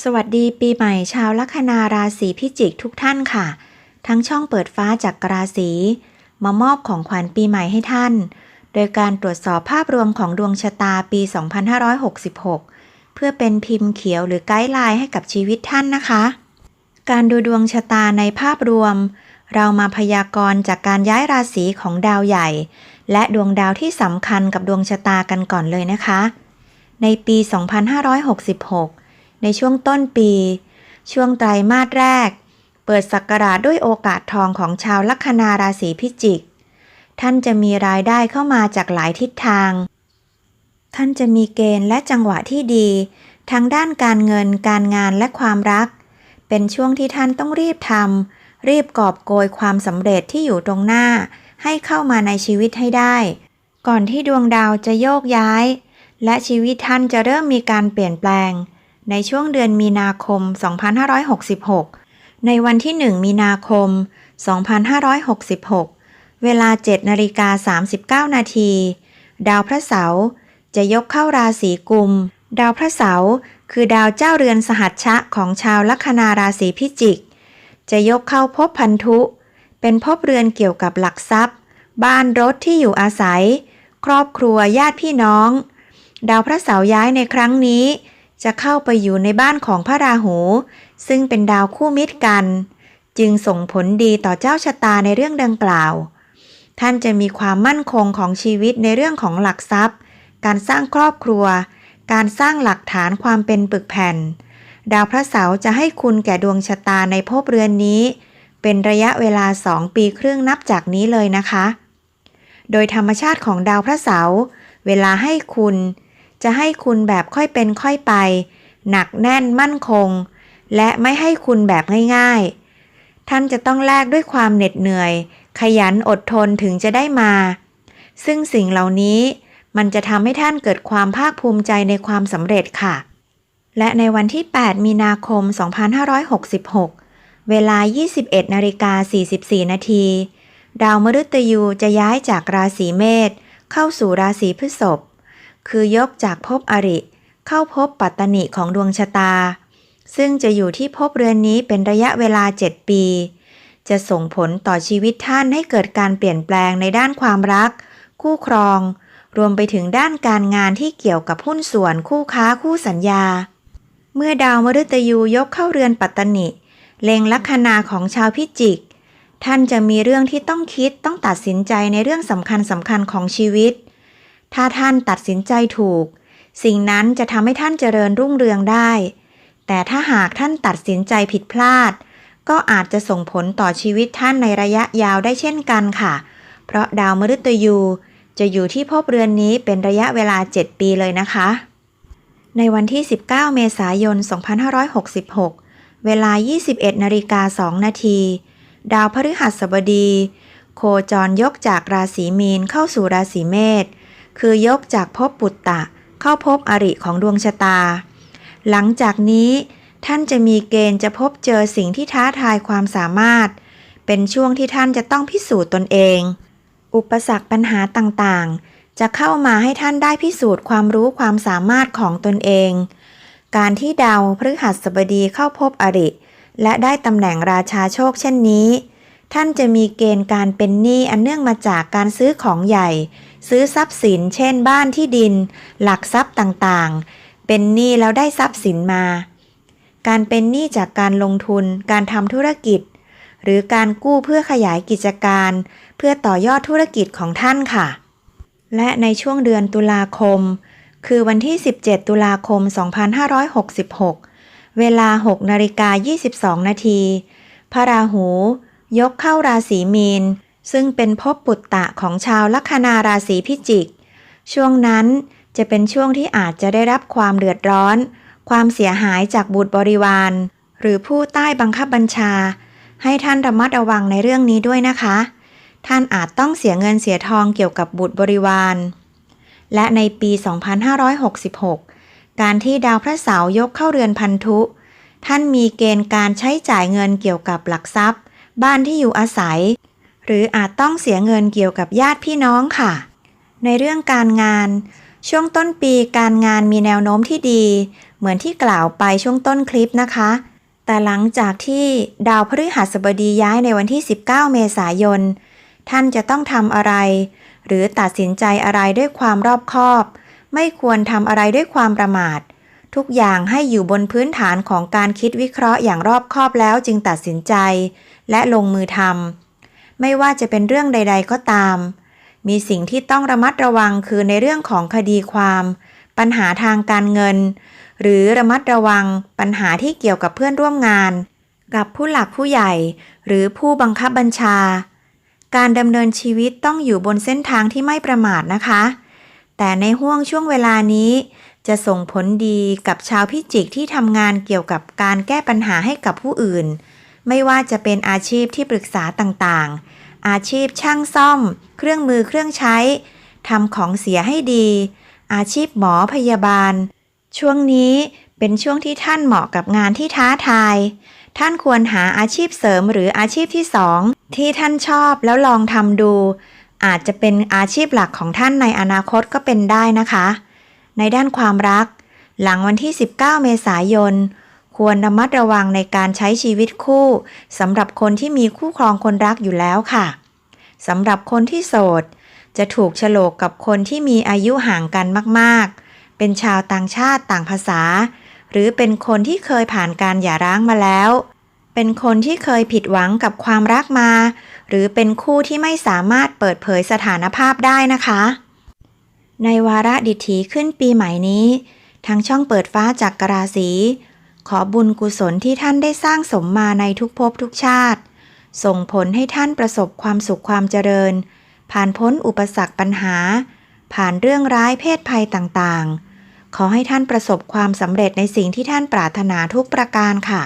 สวัสดีปีใหม่ชาวลัคนาราศีพิจิกทุกท่านค่ะ ทั้งช่องเปิดฟ้าจากราศีมามอบของขวัญปีใหม่ให้ท่าน โดยการตรวจสอบภาพรวมของดวงชะตาปี 2566 เพื่อเป็นพิมพ์เขียวหรือไกด์ไลน์ให้กับชีวิตท่านนะคะ การดูดวงชะตาในภาพรวม เรามาพยากรณ์จากการย้ายราศีของดาวใหญ่ และดวงดาวที่สำคัญกับดวงชะตากันก่อนเลยนะคะ ในปี 2566 ในช่วงต้นปี ช่วงไตรมาสแรก เปิดสักราชด้วยโอกาสทองของชาวลัคนาราศีพิจิก ท่านจะมีรายได้เข้ามาจากหลายทิศทาง ท่านจะมีเกณฑ์และจังหวะที่ดี ทั้งด้านการเงินการงานและความรัก เป็นช่วงที่ท่านต้องรีบทำรีบกอบโกยความสำเร็จที่อยู่ตรงหน้า ให้เข้ามาในชีวิตให้ได้ ก่อนที่ดวงดาวจะโยกย้าย และชีวิตท่านจะเริ่มมีการเปลี่ยนแปลง ในช่วงเดือนมีนาคม 2566 ในวันที่ 1 มีนาคม 2566 เวลา7นาฬิกา39 นาที ดาวพระเสาร์จะยกเข้าราศีกุม ดาวพระเสาร์คือดาวเจ้าเรือนสหัชชะของชาวลัคนาราศีพิจิก จะยกเข้าพบพันธุ เป็นภพเรือนเกี่ยวกับหลักทรัพย์ บ้านรถที่อยู่อาศัย ครอบครัวญาติพี่น้อง ดาวพระเสาร์ย้ายในครั้งนี้ จะเข้าไปอยู่ในบ้านของพระราหู ซึ่งเป็นดาวคู่มิตรกัน จึงส่งผลดีต่อเจ้าชะตาในเรื่องดังกล่าว ท่านจะมีความมั่นคงของชีวิตในเรื่องของหลักทรัพย์ การสร้างครอบครัว การสร้างหลักฐานความเป็นปึกแผ่น ดาวพระเสาร์จะให้คุณแก่ดวงชะตาในภพเรือนนี้ เป็นระยะเวลาสองปีครึ่งนับจากนี้เลยนะคะ โดยธรรมชาติของดาวพระเสาร์เวลาให้คุณ จะให้คุณแบบค่อยเป็นค่อยไป หนักแน่นมั่นคง และไม่ให้คุณแบบง่ายๆ ท่านจะต้องแลกด้วยความเหน็ดเหนื่อย ขยันอดทนถึงจะได้มา ซึ่งสิ่งเหล่านี้มันจะทำให้ท่านเกิดความภาคภูมิใจในความสำเร็จค่ะ และในวันที่ 8 มีนาคม 2566 เวลา 21นาฬิกา44 นาทีดาวมฤตยูจะย้ายจากราศีเมษเข้าสู่ราศีพฤษภ คือยกจากภพอริ เข้าภพปัตตนิของดวงชะตา ซึ่งจะอยู่ที่ภพเรือนนี้เป็นระยะเวลา 7 ปี จะส่งผลต่อชีวิตท่านให้เกิดการเปลี่ยนแปลงในด้านความรัก คู่ครอง รวมไปถึงด้านการงานที่เกี่ยวกับหุ้นส่วนคู่ค้าคู่สัญญา เมื่อดาวมฤตยูยกเข้าเรือนปัตตนิเล็งลัคนาของชาวพิจิก ท่านจะมีเรื่องที่ต้องคิดต้องตัดสินใจในเรื่องสำคัญสำคัญของชีวิต ถ้าท่านตัดสินใจถูก สิ่งนั้นจะทำให้ท่านเจริญรุ่งเรืองได้ แต่ถ้าหากท่านตัดสินใจผิดพลาด ก็อาจจะส่งผลต่อชีวิตท่านในระยะยาวได้เช่นกันค่ะ เพราะดาวมฤตยูจะอยู่ที่ภพเรือนนี้เป็นระยะเวลา 7 ปีเลยนะคะ ในวันที่ 19 เมษายน 2566 เวลา 21นาฬิกา2นาทีดาวพฤหัสบดี โคจรยกจากราศีมีนเข้าสู่ราศีเมษ คือยกจากภพปุตตะ เข้าภพอริของดวงชะตา หลังจากนี้ท่านจะมีเกณฑ์จะพบเจอสิ่งที่ท้าทายความสามารถ เป็นช่วงที่ท่านจะต้องพิสูจน์ตนเอง อุปสรรคปัญหาต่างๆ จะเข้ามาให้ท่านได้พิสูจน์ความรู้ความสามารถของตนเอง การที่ดาวพฤหัสบดีเข้าพบอริ และได้ตำแหน่งราชาโชคเช่นนี้ ท่านจะมีเกณฑ์การเป็นหนี้อันเนื่องมาจากการซื้อของใหญ่ ซื้อทรัพย์สิน เช่น บ้านที่ดิน หลักทรัพย์ต่างๆ เป็นหนี้แล้วได้ทรัพย์สินมา การเป็นหนี้จากการลงทุน การทำธุรกิจ หรือการกู้เพื่อขยายกิจการ เพื่อต่อยอดธุรกิจของท่านค่ะ และในช่วงเดือนตุลาคม คือวันที่ 17 ตุลาคม 2566 เวลา 6 นาฬิกา 22 นาทีพระราหู ยกเข้าราศีมีน ซึ่งเป็นภพปุตตะของชาวลัคนาราศีพิจิก ช่วงนั้นจะเป็นช่วงที่อาจจะได้รับความเดือดร้อน ความเสียหายจากบุตรบริวาร หรือผู้ใต้บังคับบัญชา ให้ท่านระมัดระวังในเรื่องนี้ด้วยนะคะ ท่านอาจต้องเสียเงินเสียทองเกี่ยวกับบุตรบริวาร และในปี 2566 การที่ดาวพระเสาร์ยกเข้าเรือนพันธุ ท่านมีเกณฑ์การใช้จ่ายเงินเกี่ยวกับหลักทรัพย์ บ้านที่อยู่อาศัย หรืออาจต้องเสียเงินเกี่ยวกับญาติพี่น้องค่ะ ในเรื่องการงาน ช่วงต้นปีการงานมีแนวโน้มที่ดี เหมือนที่กล่าวไปช่วงต้นคลิปนะคะ แต่หลังจากที่ดาวพฤหัสบดีย้ายในวันที่ 19 เมษายน ท่านจะต้องทำอะไร หรือตัดสินใจอะไรด้วยความรอบคอบ ไม่ควรทำอะไรด้วยความประมาท ทุกอย่างให้อยู่บนพื้นฐานของการคิดวิเคราะห์อย่างรอบคอบแล้วจึงตัดสินใจ และลงมือทำไม่ว่าจะเป็นเรื่องใด ๆ ก็ตาม มีสิ่งที่ต้องระมัดระวังคือในเรื่องของคดีความ ปัญหาทางการเงิน หรือระมัดระวังปัญหาที่เกี่ยวกับเพื่อนร่วมงาน กับผู้หลักผู้ใหญ่ หรือผู้บังคับบัญชา การดำเนินชีวิตต้องอยู่บนเส้นทางที่ไม่ประมาทนะคะ แต่ในห่วงช่วงเวลานี้ จะส่งผลดีกับชาวพิจิกที่ทำงานเกี่ยวกับการแก้ปัญหาให้กับผู้อื่น ไม่ว่าจะเป็นอาชีพที่ปรึกษาต่างๆ อาชีพช่างซ่อม เครื่องมือเครื่องใช้ทำของเสียให้ดี อาชีพหมอพยาบาล ช่วงนี้เป็นช่วงที่ท่านเหมาะกับงานที่ท้าทาย ท่านควรหาอาชีพเสริมหรืออาชีพที่สองที่ท่านชอบแล้วลองทำดู อาจจะเป็นอาชีพหลักของท่านในอนาคตก็เป็นได้นะคะ ในด้านความรัก หลังวันที่ 19 เมษายน ควรระมัดระวังในการใช้ชีวิตคู่สำหรับคนที่มีคู่ครองคนรักอยู่แล้วค่ะสำหรับคนที่โสด จะถูกฉลกกับคนที่มีอายุห่างกันมากๆ เป็นชาวต่างชาติต่างภาษา หรือเป็นคนที่เคยผ่านการหย่าร้างมาแล้วเป็นคนที่เคยผิดหวังกับความรักมา หรือเป็นคู่ที่ไม่สามารถเปิดเผยสถานภาพได้นะคะ ในวาระดิถีขึ้นปีใหม่นี้ ทางช่องเปิดฟ้าจากกราศีขอบุญกุศลที่ท่านได้สร้างสมมาในทุกภพทุกชาติ ส่งผลให้ท่านประสบความสุขความเจริญ ผ่านพ้นอุปสรรคปัญหา ผ่านเรื่องร้ายเพศภัยต่างๆ ขอให้ท่านประสบความสำเร็จในสิ่งที่ท่านปรารถนาทุกประการค่ะ